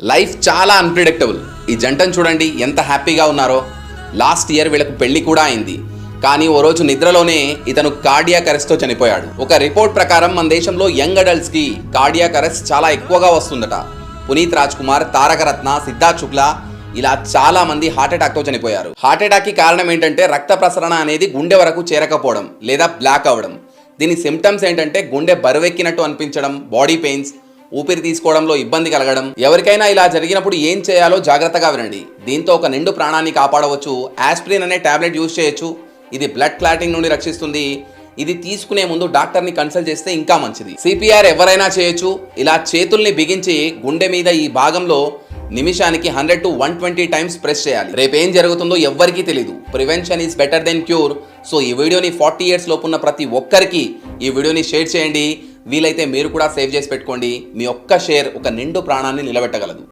Life చాలా unpredictable ఈ జంటను చూడండి ఎంత హ్యాపీగా ఉన్నారో. లాస్ట్ ఇయర్ వీళ్ళకు పెళ్ళి కూడా అయింది. కానీ ఓ రోజు నిద్రలోనే ఇతను కార్డియాక్ అరెస్ట్తో చనిపోయాడు. ఒక రిపోర్ట్ ప్రకారం మన దేశంలో యంగ్ అడల్ట్స్కి కార్డియాక్ అరెస్ట్ చాలా ఎక్కువగా వస్తుందట. పునీత్ రాజ్ కుమార్ తారక రత్న సిద్ధార్థ్ శుక్లా ఇలా చాలా మంది హార్ట్అటాక్తో చనిపోయారు. హార్ట్అటాక్కి కారణం ఏంటంటే రక్త ప్రసరణ అనేది గుండె వరకు చేరకపోవడం లేదా బ్లాక్ అవ్వడం. దీని సిమ్టమ్స్ ఏంటంటే గుండె బరువెక్కినట్టు అనిపించడం బాడీ పెయిన్స్ ఊపిరి తీసుకోవడంలో ఇబ్బంది కలగడం. ఎవరికైనా ఇలా జరిగినప్పుడు ఏం చేయాలో జాగ్రత్తగా వినండి. దీంతో ఒక నిండు ప్రాణాన్ని కాపాడవచ్చు. ఆస్ప్రిన్ అనే టాబ్లెట్ యూజ్ చేయొచ్చు. ఇది బ్లడ్ క్లాటింగ్ నుండి రక్షిస్తుంది. ఇది తీసుకునే ముందు డాక్టర్ని కన్సల్ట్ చేస్తే ఇంకా మంచిది. సిపిఆర్ ఎవరైనా చేయొచ్చు. ఇలా చేతుల్ని బిగించి గుండె మీద ఈ భాగంలో నిమిషానికి hundred to one twenty times press చేయాలి. రేపు ఏం జరుగుతుందో ఎవ్వరికీ తెలియదు prevention is better than cure. So ఈ వీడియోని ఫార్టీ ఇయర్స్ లోపున్న ప్రతి ఒక్కరికి ఈ వీడియోని షేర్ చేయండి. వీలైతే మీరు కూడా సేవ్ చేసి పెట్టుకోండి. మీ ఒక్క షేర్ ఒక నిండు ప్రాణాన్ని నిలబెట్టగలదు.